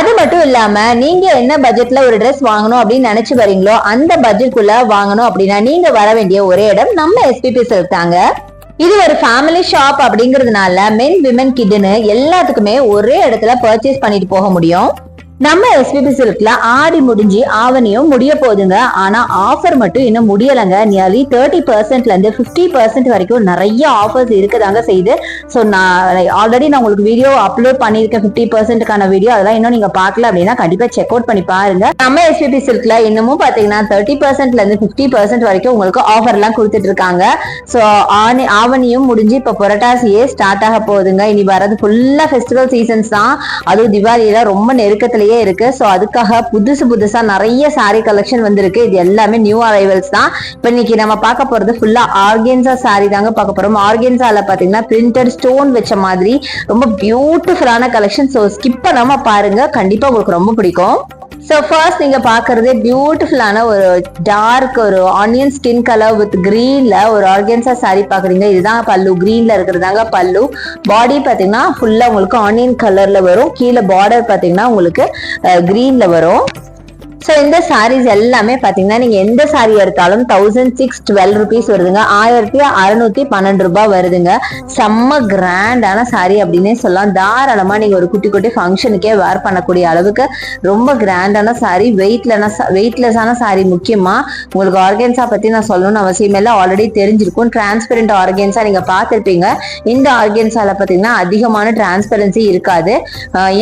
அது மட்டும் இல்லாம நீங்க என்ன பட்ஜெட்ல ஒரு ட்ரெஸ் வாங்கணும் அப்படின்னு நினைச்சு வரீங்களோ அந்த பட்ஜெட்குள்ள வாங்கணும் அப்படின்னா நீங்க வர வேண்டிய ஒரே இடம் நம்ம எஸ்பிபி சில்க் தாங்க இது ஒரு ஃபேமிலி ஷாப் அப்படிங்கறதுனால மென் விமன் கிட்னு எல்லாத்துக்குமே ஒரே இடத்துல பர்ச்சேஸ் பண்ணிட்டு போக முடியும். நம்ம எஸ்பிபி சில்க்ல ஆடி முடிஞ்சு ஆவணியும் முடிய போகுதுங்க. ஆனா ஆஃபர் மட்டும் இன்னும் முடியலைங்க. நியர்லி தேர்ட்டி பர்சன்ட்ல இருந்து பிப்டி பர்சன்ட் வரைக்கும் நிறைய ஆஃபர்ஸ் இருக்குதாங்க செய்யுது. ஸோ நான் ஆல்ரெடி நான் உங்களுக்கு வீடியோ அப்லோட் பண்ணியிருக்கேன். ஃபிஃப்டி பர்சன்ட்டுக்கான வீடியோ அதெல்லாம் இன்னும் நீங்க பார்க்கல அப்படின்னா கண்டிப்பா செக் அவுட் பண்ணி பாருங்க. நம்ம எஸ்பிபி சில்க்ல இன்னமும் பாத்தீங்கன்னா தேர்ட்டி பர்சன்ட்ல இருந்து பிப்டி பர்சன்ட் வரைக்கும் உங்களுக்கு ஆஃபர் எல்லாம் கொடுத்துட்டு இருக்காங்க. ஸோ ஆணி ஆவணியும் முடிஞ்சு இப்போ புரட்டாசியே ஸ்டார்ட் ஆக போகுதுங்க. இனி வரது ஃபுல்லா ஃபெஸ்டிவல் சீசன்ஸ் தான். அதுவும் தீபாவளியில ரொம்ப நெருக்கத்திலேயே இருக்கு. ஸோ அதுக்காக புதுசு புதுசா நிறைய சாரீ கலெக்ஷன் வந்திருக்கு. இது எல்லாமே நியூ அரைவல்ஸ் தான். இப்போ இன்னைக்கு நம்ம பார்க்க போறது ஃபுல்லா ஆர்கென்சா சாரீ தாங்க பார்க்க போறோம். ஆர்கென்சால பாத்தீங்கன்னா பிரிண்டட் ஸ்டோன் வச்ச மாதிரி ரொம்ப பியூட்டிஃபுல்லான கலெக்ஷன் ஸோ ஸ்கிப் பண்ணாம பாருங்க. கண்டிப்பா உங்களுக்கு ரொம்ப பிடிக்கும். ஸோ ஃபர்ஸ்ட் நீங்க பாக்குறது பியூட்டிஃபுல்லான ஒரு டார்க் ஒரு ஆனியன் ஸ்கின் கலர் வித் கிரீன்ல ஒரு ஆர்கன்ஸா சாரி பாக்குறீங்க. இதுதான் பல்லு. கிரீன்ல இருக்கிறதாங்க பல்லு. பாடி பாத்தீங்கன்னா ஃபுல்லா உங்களுக்கு ஆனியன் கலர்ல வரும். கீழே பார்டர் பாத்தீங்கன்னா உங்களுக்கு கிரீன்ல வரும். ஸோ இந்த சாரீஸ் எல்லாமே பாத்தீங்கன்னா நீங்க எந்த சாரி எடுத்தாலும் தௌசண்ட் சிக்ஸ் டுவெல் ருபீஸ் வருதுங்க. ஆயிரத்தி அறுநூத்தி பன்னெண்டு ரூபாய் வருதுங்க. செம்ம கிராண்டான சாரி அப்படின்னே சொல்லலாம். தாராளமா நீங்க ஒரு குட்டி குட்டி ஃபங்க்ஷனுக்கே வேர் பண்ணக்கூடிய அளவுக்கு ரொம்ப கிராண்டான சாரி வெயிட்லன வெயிட்லெஸ்ஸான சாரி முக்கியமா. உங்களுக்கு ஆர்கன்ஸா பத்தி நான் சொல்லணும்னு அவசியம் இல்லை. ஆல்ரெடி தெரிஞ்சிருக்கும். டிரான்ஸ்பெரண்ட் ஆர்கன்ஸா நீங்க பார்த்துருப்பீங்க. இந்த ஆர்கன்ஸால பாத்தீங்கன்னா அதிகமான டிரான்ஸ்பெரன்சி இருக்காது.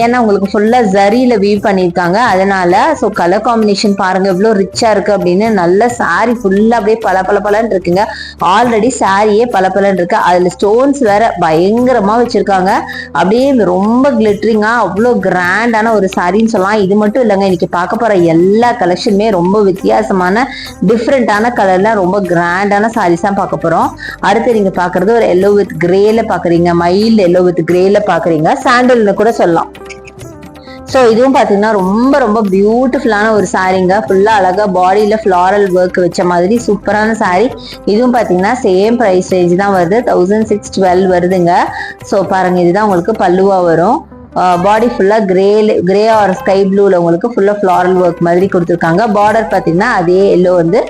ஏன்னா உங்களுக்கு ஃபுல்லா ஜரியில வீவ் பண்ணியிருக்காங்க. அதனால ஸோ கலர் காம்பினேஷன் பாருங்க. எவ்வளோ ரிச்சா இருக்கு அப்படின்னு. நல்ல சாரி ஃபுல்லா அப்படியே பல பல பலன்னு இருக்குங்க. ஆல்ரெடி சாரியே பல பலன்னு இருக்கு. அதுல ஸ்டோன்ஸ் வேற பயங்கரமா வச்சிருக்காங்க. அப்படியே ரொம்ப கிளிட்ரிங்கா அவ்வளோ கிராண்டான ஒரு சாரின்னு சொல்லலாம். இது மட்டும் இல்லைங்க. இன்னைக்கு பார்க்க போற எல்லா கலெக்ஷனுமே ரொம்ப வித்தியாசமான டிஃப்ரெண்டான கலர்ல ரொம்ப கிராண்டான சாரீஸ் தான் பார்க்க போறோம். அடுத்து நீங்க பாக்குறது ஒரு எல்லோ வித் கிரேல பாக்குறீங்க மயில் எல்லோ வித் கிரேல பாக்குறீங்க சாண்டல்னு கூட சொல்லலாம். ஸோ இதுவும் பார்த்தீங்கன்னா ரொம்ப ரொம்ப பியூட்டிஃபுல்லான ஒரு சாரீங்க ஃபுல்லாக அழகா பாடியில் ஃப்ளாரல் ஒர்க் வச்ச மாதிரி சூப்பரான saree. இதுவும் பார்த்தீங்கன்னா சேம் ப்ரைஸ் ரேஞ்ச் தான் வருது. தௌசண்ட் சிக்ஸ் டுவெல் வருதுங்க. ஸோ பாருங்க இதுதான் உங்களுக்கு பல்லுவா வரும். பாடி ஃபுல்லாக கிரே கிரே ஆர் ஸ்கை ப்ளூவில் உங்களுக்கு ஃபுல்லாக ஃப்ளாரல் ஒர்க் மாதிரி கொடுத்துருக்காங்க. பார்டர் பார்த்தீங்கன்னா அதே எல்லோ வந்து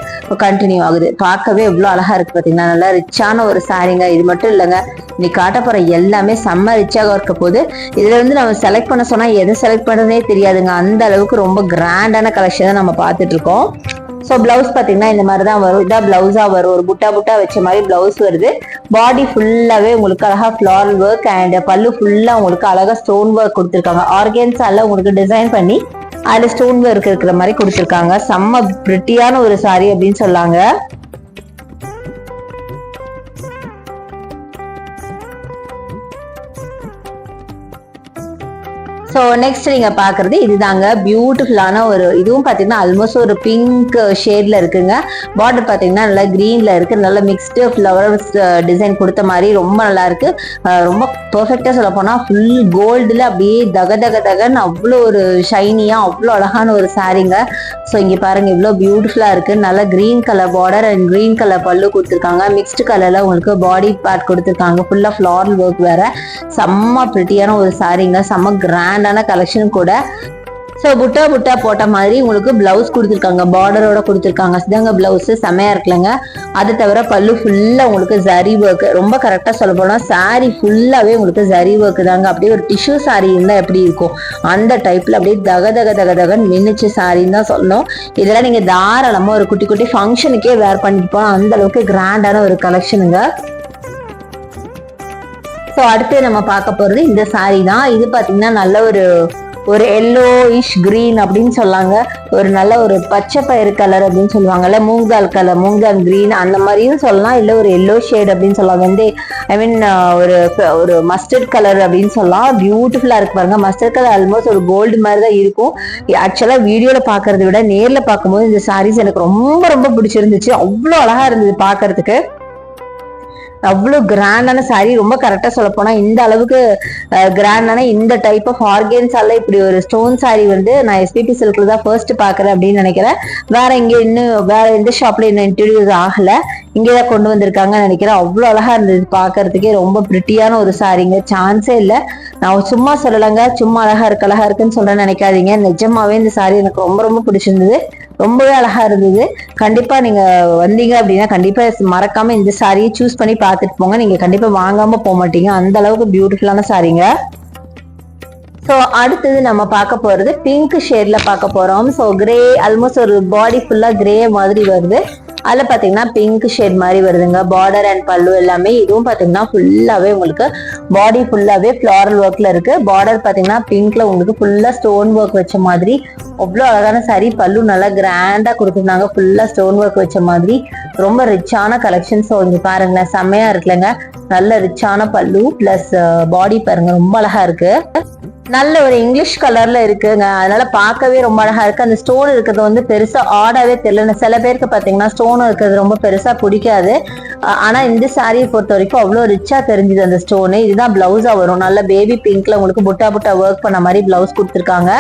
கண்டினியூ ஆகுது. பார்க்கவே எவ்வளோ அழகாக இருக்குது பார்த்தீங்கன்னா. நல்லா ரிச்சான ஒரு சாரீங்க இது மட்டும் இல்லைங்க. நீ காட்ட எல்லாமே செம்ம ரிச்சாக இருக்க போது இதில் வந்து நம்ம செலக்ட் பண்ண சொன்னால் எதை செலக்ட் பண்ணுறதுனே தெரியாதுங்க. அந்த அளவுக்கு ரொம்ப கிராண்டான கலெக்ஷன் தான் நம்ம பார்த்துட்ருக்கோம் ஸோ பிளவுஸ் பார்த்தீங்கன்னா இந்த மாதிரி தான் வரும். இதான் பிளவுஸாக வரும். ஒரு புட்டா புட்டா வச்ச மாதிரி பிளவுஸ் வருது. பாடி ஃபுல்லாகவே உங்களுக்கு அழகா ஃப்ளார் ஒர்க் அண்ட் பல்லு ஃபுல்லாக உங்களுக்கு அழகா ஸ்டோன் ஒர்க் கொடுத்துருக்காங்க. ஆர்கன்ஸால உங்களுக்கு டிசைன் பண்ணி அதில் ஸ்டோன் ஒர்க் இருக்கிற மாதிரி கொடுத்துருக்காங்க. செம்ம பிரிட்டியான ஒரு சாரி அப்படின்னு சொல்லாங்க. ஸோ நெக்ஸ்ட் நீங்கள் பார்க்குறது இதுதாங்க. பியூட்டிஃபுல்லான ஒரு இதுவும் பார்த்தீங்கன்னா ஆல்மோஸ்ட் ஒரு பிங்க் ஷேடில் இருக்குங்க. பார்டர் பார்த்தீங்கன்னா நல்லா க்ரீனில் இருக்குது நல்ல மிக்ஸ்டு ஃப்ளவர்ஸ் டிசைன் கொடுத்த மாதிரி ரொம்ப நல்லாயிருக்கு ரொம்ப பர்ஃபெக்டாக சொல்ல போனால் ஃபுல் கோல்டில் அப்படியே தக தக தகன்னு அவ்வளோ ஒரு ஷைனியாக அவ்வளோ அழகான ஒரு சாரீங்க ஸோ இங்கே பாருங்க இவ்வளோ பியூட்டிஃபுல்லாக இருக்குது நல்லா green colour border and green colour pallu கொடுத்துருக்காங்க. மிக்ஸ்டு கலரில் உங்களுக்கு பாடி பார்ட் கொடுத்துருக்காங்க. ஃபுல்லாக ஃபிளாரல் ஒர்க் வேறு. செம்ம ப்ரிட்டியான ஒரு சாரீங்க செம்ம கிராண்டான கலெக்ஷன் கூட. ஸோ புட்டா புட்டா போட்ட மாதிரி உங்களுக்கு பிளவுஸ் கொடுத்துருக்காங்க. பார்டரோட கொடுத்துருக்காங்க. சிதங்க பிளவுஸ் செமையா இருக்குல்லங்க. அது தவிர பல்லு ஃபுல்லா உங்களுக்கு ஜரி ஒர்க் ரொம்ப கரெக்டா சொல்ல போனா சாரி ஃபுல்லாவே உங்களுக்கு ஜரி ஒர்க் தாங்க. அப்படியே ஒரு டிஷ்யூ சாரி இருந்தா எப்படி இருக்கும்? அந்த டைப்ல அப்படியே தக தக தக தகன் மின்னுச்சு சாரின்னு தான் சொல்லணும். இதெல்லாம் நீங்க தாராளமா ஒரு குட்டி குட்டி ஃபங்க்ஷனுக்கே வேர் பண்ணிட்டு போனா அந்த அளவுக்கு கிராண்டான ஒரு கலெக்ஷனுங்க ஸோ அடுத்து நம்ம பார்க்க போகிறது இந்த சாரீ தான். இது பார்த்தீங்கன்னா நல்ல ஒரு ஒரு எல்லோ இஷ் க்ரீன் அப்படின்னு சொல்லாங்க. ஒரு நல்ல ஒரு பச்சை பயிறு கலர் அப்படின்னு சொல்லுவாங்கல்ல மூங்கால் கலர் மூங்கால் க்ரீன் அந்த மாதிரியும் சொல்லலாம். இல்லை ஒரு எல்லோ ஷேட் அப்படின்னு சொல்லலாம். வந்து ஐ மீன் ஒரு ஒரு மஸ்டர்ட் கலர் அப்படின்னு சொல்லலாம். பியூட்டிஃபுல்லாக இருக்கு பாருங்க. மஸ்டர்ட் கலர் ஆல்மோஸ்ட் ஒரு கோல்டு மாதிரி தான் இருக்கும். ஆக்சுவலாக வீடியோவில் பார்க்கறத விட நேரில் பார்க்கும்போது இந்த சாரீஸ் எனக்கு ரொம்ப ரொம்ப பிடிச்சிருந்துச்சு. அவ்வளோ அழகாக இருந்தது பார்க்கறதுக்கு. அவ்வளோ கிராண்டான சாரி ரொம்ப கரெக்டாக சொல்ல போனால் இந்த அளவுக்கு கிராண்டான இந்த டைப் ஆஃப் ஆர்கேன்ஸால இப்படி ஒரு ஸ்டோன் சாரி வந்து நான் எஸ்பிபி சில்க்ல தான் ஃபர்ஸ்ட் பார்க்குறேன் அப்படின்னு நினைக்கிறேன். வேற இங்கே இன்னும் வேற எந்த ஷாப்ல இன்னும் இன்ட்ரடியூஸ் இங்கே தான் கொண்டு வந்திருக்காங்கன்னு நினைக்கிறேன். அவ்வளோ அழகாக இருந்தது பார்க்கறதுக்கே. ரொம்ப பிரிட்டியான ஒரு சாரிங்க சான்ஸே இல்லை. நான் சும்மா சொல்லலைங்க. சும்மா அழகாக இருக்கு அழகாக இருக்குன்னு சொல்ல நினைக்காதீங்க. நிஜமாவே இந்த சாரி எனக்கு ரொம்ப ரொம்ப பிடிச்சிருந்தது. ரொம்பவே அழகா இருந்தது. கண்டிப்பா நீங்க வந்தீங்க அப்படின்னா கண்டிப்பா மறக்காம இந்த சாரியை சூஸ் பண்ணி பார்த்துட்டு போங்க. நீங்க கண்டிப்பா வாங்காம போக மாட்டீங்க. அந்த அளவுக்கு பியூட்டிஃபுல்லான சாரிங்க ஸோ அடுத்தது நம்ம பார்க்க போறது பிங்க் ஷேட்ல பார்க்க போறோம். ஸோ கிரே ஆல்மோஸ்ட் ஒரு பாடி ஃபுல்லா கிரே மாதிரி வருது. அதில் பார்த்தீங்கன்னா பிங்க் ஷேட் மாதிரி வருதுங்க. பார்டர் அண்ட் பல்லு எல்லாமே. இதுவும் பார்த்தீங்கன்னா ஃபுல்லாகவே உங்களுக்கு பாடி ஃபுல்லாகவே ஃப்ளாரல் ஒர்க்கில் இருக்குது பார்டர் பார்த்தீங்கன்னா பிங்க்கில் உங்களுக்கு ஃபுல்லாக ஸ்டோன் ஒர்க் வச்ச மாதிரி அவ்வளோ அழகான சாரி பல்லு நல்லா கிராண்டாக கொடுத்துருந்தாங்க. ஃபுல்லாக ஸ்டோன் ஒர்க் வச்ச மாதிரி ரொம்ப ரிச்சான கலெக்ஷன்ஸ் இங்கே பாருங்களேன் செம்மையாக இருக்குல்லங்க. நல்ல ரிச்சான பல்லு ப்ளஸ் பாடி uh, பாருங்க ரொம்ப அழகா இருக்கு. நல்ல ஒரு இங்கிலீஷ் கலர்ல இருக்குங்க. அதனால பார்க்கவே ரொம்ப அழகா இருக்கு. அந்த ஸ்டோன் இருக்கிறது வந்து பெருசா ஆடாவே தெரியல. சில பேருக்கு பாத்தீங்கன்னா ஸ்டோன் இருக்கிறது ரொம்ப பெருசா பிடிக்காது. ஆனா இந்த சாரியை பொறுத்த வரைக்கும் அவ்வளவு ரிச்சா தெரிஞ்சுது அந்த ஸ்டோனு இதுதான் பிளவுஸா வரும். நல்ல பேபி பிங்க்ல உங்களுக்கு புட்டா புட்டா ஒர்க் பண்ண மாதிரி பிளவுஸ் கொடுத்துருக்காங்க.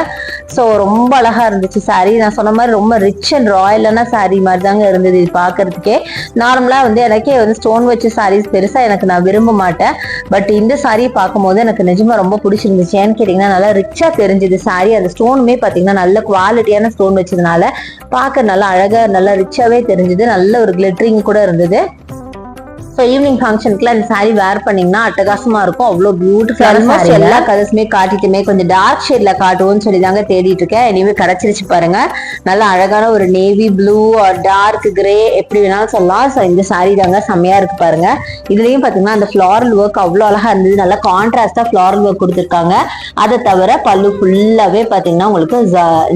ஸோ ரொம்ப அழகா இருந்துச்சு சாரி நான் சொன்ன மாதிரி ரொம்ப ரிச் அண்ட் ராயலான சாரி மாதிரி தாங்க இருந்தது இது பாக்குறதுக்கே நார்மலா வந்து எனக்கே வந்து ஸ்டோன் வச்ச சாரீஸ் பெருசா எனக்கு நான் விரும்ப மாட்டேன். பட் இந்த சாரியை பார்க்கும்போது எனக்கு நிஜமா ரொம்ப பிடிச்சிருந்துச்சு. ஏன்னு பார்த்தீங்கன்னா நல்லா ரிச்சாக தெரிஞ்சுது. சாரி அந்த ஸ்டோனுமே பாத்தீங்கன்னா நல்ல குவாலிட்டியான ஸ்டோன் வச்சதுனால பார்க்க நல்லா அழகா நல்லா ரிச்சாகவே தெரிஞ்சுது. நல்ல ஒரு கிளிட்ரிங் கூட இருந்தது. ஸோ ஈவினிங் ஃபங்க்ஷனுக்குலாம் இந்த சாரி வேர் பண்ணீங்கன்னா அட்டகாசமா இருக்கும். அவ்வளோ பியூட்டிஃபுல் எல்லா கலர்ஸுமே காட்டிட்டுமே கொஞ்சம் டார்க் ஷேட்ல காட்டுவோம்னு சொல்லி தாங்க தேடிட்டு இருக்கேன். இனிமே கிடைச்சிருச்சு பாருங்க. நல்ல அழகான ஒரு நேவி ப்ளூ டார்க் கிரே எப்படி வேணாலும் சொல்லலாம். ஸோ இந்த சாரி தாங்க செம்மையா இருக்கு பாருங்க. இதுலயும் பாத்தீங்கன்னா அந்த ஃபிளாரல் ஒர்க் அவ்வளோ அழகா இருந்தது. நல்லா கான்ட்ராஸ்டா ஃபிளாரல் ஒர்க் கொடுத்துருக்காங்க. அதை தவிர பல்லு ஃபுல்லாவே பாத்தீங்கன்னா உங்களுக்கு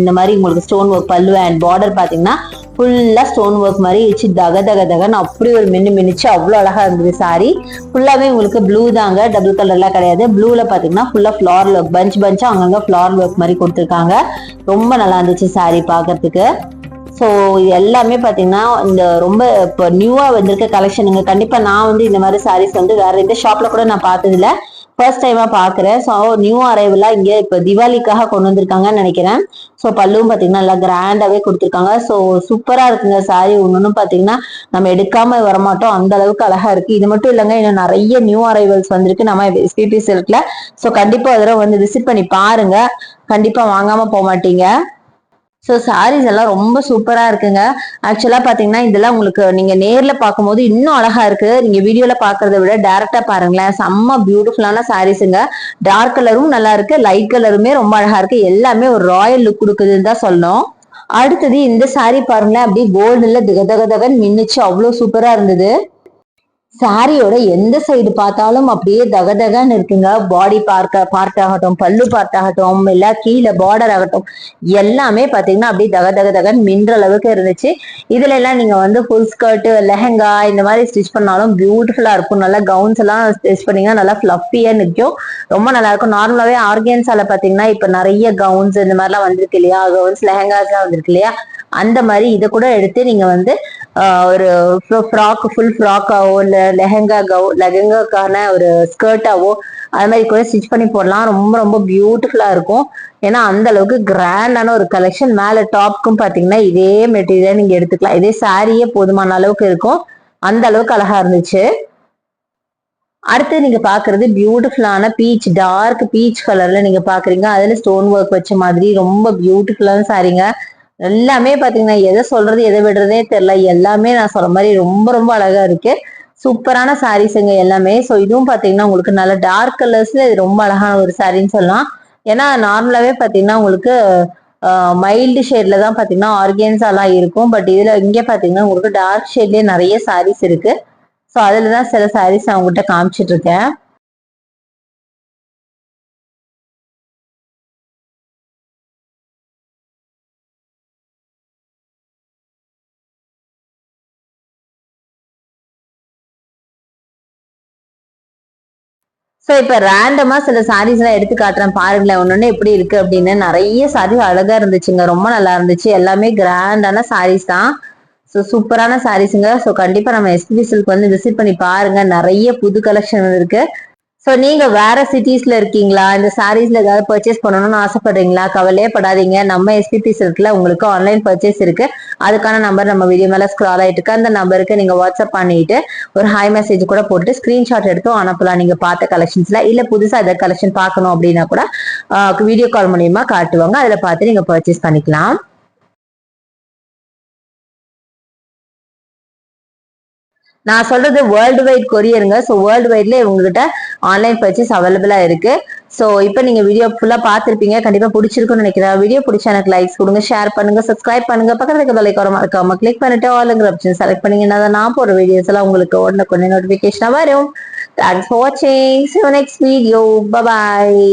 இந்த மாதிரி உங்களுக்கு stone work pallu and border பாத்தீங்கன்னா ஃபுல்லா ஸ்டோன் ஒர்க் மாதிரி வச்சு தக தக தகன்னு அப்படி ஒரு மின்னு மின்னுச்சு. அவ்வளோ அழகா இருந்தது சாரி ஃபுல்லாவே உங்களுக்கு ப்ளூ தாங்க. டபுள் கலர்லாம் கிடையாது. ப்ளூல பாத்தீங்கன்னா ஃபுல்லா ஃபிளார் ஒர்க் பஞ்ச் பஞ்சா அங்கங்க ஃபிளார் ஒர்க் மாதிரி கொடுத்துருக்காங்க. ரொம்ப நல்லா இருந்துச்சு சாரி பாக்குறதுக்கு. ஸோ இது எல்லாமே பார்த்தீங்கன்னா இந்த ரொம்ப இப்போ நியூவாக வந்திருக்க கலெக்ஷனுங்க கண்டிப்பாக நான் வந்து இந்த மாதிரி சாரீஸ் வந்து வேற எந்த ஷாப்பில் கூட நான் பார்த்ததில்ல. ஃபர்ஸ்ட் டைமா பாக்குறேன். ஸோ நியூ அரைவலா இங்க இப்ப திவாலிக்காக கொண்டு வந்திருக்காங்கன்னு நினைக்கிறேன். ஸோ பல்லுவும் பாத்தீங்கன்னா நல்லா கிராண்டாவே கொடுத்துருக்காங்க. ஸோ சூப்பரா இருக்குங்க சாரி ஒன்னு பாத்தீங்கன்னா நம்ம எடுக்காம வரமாட்டோம். அந்த அளவுக்கு அழகா இருக்கு. இது மட்டும் இல்லைங்க இன்னும் நிறைய நியூ அரைவல்ஸ் வந்திருக்கு. நம்ம எஸ்பிபி சில்க்ல ஸோ கண்டிப்பா அதெல்லாம் வந்து விசிட் பண்ணி பாருங்க. கண்டிப்பா வாங்காம போக மாட்டீங்க. ஸோ சாரீஸ் எல்லாம் ரொம்ப சூப்பராக இருக்குங்க. ஆக்சுவலாக பார்த்தீங்கன்னா இதெல்லாம் உங்களுக்கு நீங்கள் நேரில் பார்க்கும்போது இன்னும் அழகாக இருக்குது நீங்கள் வீடியோவில் பார்க்குறத விட டேரெக்டாக பாருங்களேன். செம்ம பியூட்டிஃபுல்லான சாரீஸுங்க டார்க் கலரும் நல்லா இருக்கு. லைட் கலருமே ரொம்ப அழகாக இருக்குது எல்லாமே ஒரு ராயல் லுக் கொடுக்குதுன்னு தான் சொல்லணும். அடுத்தது இந்த சாரி பாருங்களேன். அப்படியே கோல்டுல தகதகன் மின்னுச்சு. அவ்வளோ சூப்பராக இருந்தது. சாரியோட எந்த சைடு பார்த்தாலும் அப்படியே தகதகன்னு இருக்குங்க. பாடி பார்க்க பார்ட் ஆகட்டும் பல்லு பார்ட் ஆகட்டும் இல்ல கீழே பார்டர் ஆகட்டும் எல்லாமே பாத்தீங்கன்னா அப்படியே தக தக தகன் மின்ற அளவுக்கு இருந்துச்சு. இதுல எல்லாம் நீங்க வந்து ஃபுல் ஸ்கர்ட் லெஹங்கா இந்த மாதிரி ஸ்டிச் பண்ணாலும் பியூட்டிஃபுல்லா இருக்கும். நல்லா கவுன்ஸ் எல்லாம் ஸ்டிச் பண்ணீங்கன்னா நல்லா ஃபிளஃபியா நிற்கும் ரொம்ப நல்லா இருக்கும். நார்மலாவே ஆர்கேன்ஸால பாத்தீங்கன்னா இப்ப நிறைய கவுன்ஸ் இந்த மாதிரிலாம் வந்திருக்கு இல்லையா? கவுன்ஸ் லெஹங்காஸ் எல்லாம் வந்திருக்கு இல்லையா? அந்த மாதிரி இதை கூட எடுத்து நீங்க வந்து ஒரு ஃப்ராக் ஃபுல் ஃப்ராக்காவோ இல்லை லெஹங்காக்காவோ லெஹங்காக்கான ஒரு ஸ்கர்ட்டாவோ அது மாதிரி கூட ஸ்டிச் பண்ணி போடலாம். ரொம்ப ரொம்ப பியூட்டிஃபுல்லாக இருக்கும். ஏன்னா அந்த அளவுக்கு கிராண்டான ஒரு கலெக்ஷன் மேலே டாப்க்கும் பார்த்தீங்கன்னா இதே மெட்டீரியல் நீங்கள் எடுத்துக்கலாம். இதே சாரியே போதுமான அளவுக்கு இருக்கும். அந்த அளவுக்கு அழகா இருந்துச்சு. அடுத்து நீங்க பாக்குறது பியூட்டிஃபுல்லான பீச் டார்க் பீச் கலர்ல நீங்க பாக்குறீங்க. அதுல ஸ்டோன் ஒர்க் வச்ச மாதிரி ரொம்ப பியூட்டிஃபுல்லான சாரிங்க எல்லாமே பாத்தீங்கன்னா எதை சொல்றது எதை விடுறதே தெரியல. எல்லாமே நான் சொல்ற மாதிரி ரொம்ப ரொம்ப அழகா இருக்கு. சூப்பரான சாரீஸுங்க எல்லாமே. ஸோ இதுவும் பாத்தீங்கன்னா உங்களுக்கு நல்ல டார்க் கலர்ஸ்ல இது ரொம்ப அழகான ஒரு சாரின்னு சொல்லலாம். ஏன்னா நார்மலாவே பாத்தீங்கன்னா உங்களுக்கு மைல்டு ஷேட்ல தான் பாத்தீங்கன்னா ஆர்கேன்ஸாலாம் இருக்கும். பட் இதுல இங்க பாத்தீங்கன்னா உங்களுக்கு டார்க் ஷேட்லயே நிறைய சாரீஸ் இருக்கு. ஸோ அதுல தான் சில சாரீஸ் நான் உங்ககிட்ட காமிச்சிட்டு இருக்கேன். ஸோ இப்போ ரேண்டமா சில சாரீஸ் எல்லாம் எடுத்து காட்டுறேன். பாருங்களேன் ஒன்னொன்னு எப்படி இருக்கு அப்படின்னு. நிறைய சாரீஸ் அழகா இருந்துச்சுங்க. ரொம்ப நல்லா இருந்துச்சு. எல்லாமே கிராண்டான சாரீஸ் தான். ஸோ சூப்பரான சாரீஸுங்க ஸோ கண்டிப்பா நம்ம எஸ்பிபி வந்து விசிட் பண்ணி பாருங்க. நிறைய புது கலெக்ஷன் இருக்கு. ஸோ நீங்க வேற சிட்டிஸ்ல இருக்கீங்களா? இந்த சாரீஸ்ல ஏதாவது பர்ச்சேஸ் பண்ணணும்னு ஆசைப்படுறீங்களா? கவலையே படாதீங்க. நம்ம எஸ்பிபி சில்க்ல உங்களுக்கு ஆன்லைன் பர்ச்சேஸ் இருக்கு. அதுக்கான நம்பர் நம்ம வீடியோ மேல ஸ்க்ரால் ஆயிட்டு இருக்கு. அந்த நம்பருக்கு நீங்க வாட்ஸ்அப் பண்ணிட்டு ஒரு ஹாய் மெசேஜ் கூட போட்டு ஸ்கிரீன்ஷாட் எடுத்து அனுப்பலாம் நீங்க பார்த்த கலெக்ஷன்ஸ்ல இல்ல புதுசா எதாவது கலெக்ஷன் பார்க்கணும் அப்படின்னா கூட வீடியோ கால் மூலியமா காட்டுவாங்க. அதுல பார்த்து நீங்க பர்ச்சேஸ் பண்ணிக்கலாம். நான் சொல்றது வேர்ல்டு வைட் கொரியருங்க ஸோ வேர்ல்டு வைட்ல இவங்ககிட்ட ஆன்லைன் பர்ச்சேஸ் அவைலபிளா இருக்கு. ஸோ இப்போ நீங்க வீடியோ ஃபுல்லா பார்த்துருப்பீங்க. கண்டிப்பா பிடிச்சிருக்கும்னு நினைக்கிறேன். வீடியோ பிடிச்ச எனக்கு லைக்ஸ் கொடுங்க ஷேர் பண்ணுங்க சப்ஸ்கிரைப் பண்ணுங்க. பக்கத்துல இருக்க தொலைக்காரமா இருக்காம கிளிக் பண்ணிட்டு ஆளுங்கிற ஆப்ஷன் செலக்ட் பண்ணீங்கன்னா நான் போற வீடியோஸ் எல்லாம் உங்களுக்கு உடனே கொஞ்சம் நோட்டிபிகேஷனா வரும். தேங்க்ஸ் ஃபார் வாட்சிங் சி நெக்ஸ்ட் வீடியோ பாய்